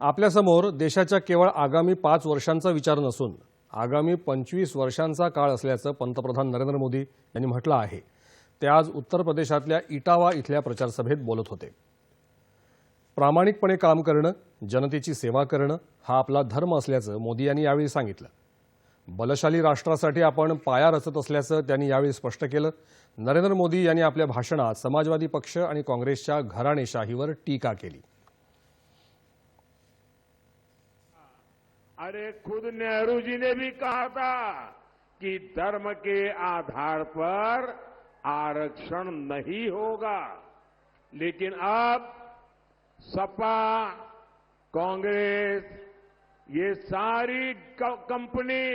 आपल्यासमोर देशाच्या केवळ आगामी पाच वर्षांचा विचार नसून आगामी पंचवीस वर्षांचा काळ असल्याचं पंतप्रधान नरेंद्र मोदी यांनी म्हटलं आहे. ते आज उत्तर प्रदेशातल्या इटावा इथल्या प्रचारसभेत बोलत होते. प्रामाणिकपणे काम करणं जनतेची सेवा करणं हा आपला धर्म असल्याचं मोदी यांनी यावेळी सांगितलं. बलशाली राष्ट्रासाठी आपण पाया रचत असल्याचं त्यांनी यावेळी स्पष्ट केलं. नरेंद्र मोदी यांनी आपल्या भाषणात समाजवादी पक्ष आणि काँग्रेसच्या घराणेशाहीवर टीका केली. अरे खुद नेहरू जी ने भी कहा था कि धर्म के आधार पर आरक्षण नहीं होगा। लेकिन अब सपा, कांग्रेस, ये सारी कंपनी,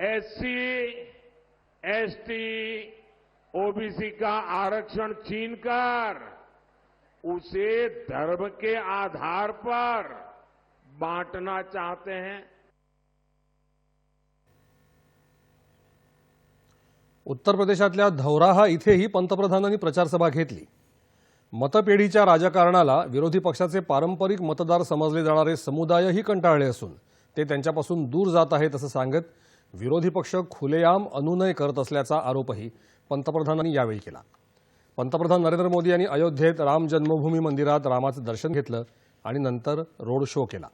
एससी, एसटी, ओबीसी का आरक्षण छीनकर उसे धर्म के आधार पर बांटना चाहते हैं। उत्तर प्रदेशातल्या धौराहा इथेही पंतप्रधानांनी प्रचारसभा घेतली. मतपेढीच्या राजकारणाला विरोधी पक्षाचे पारंपरिक मतदार समजले जाणारे समुदायही कंटाळले असून ते त्यांच्यापासून दूर जात आहेत असं सांगत विरोधी पक्ष खुलेआम अनुनय करत असल्याचा आरोपही पंतप्रधानांनी यावेळी केला. पंतप्रधान नरेंद्र मोदी यांनी अयोध्येत राम जन्मभूमी मंदिरात रामाचं दर्शन घेतलं आणि नंतर रोड शो केला.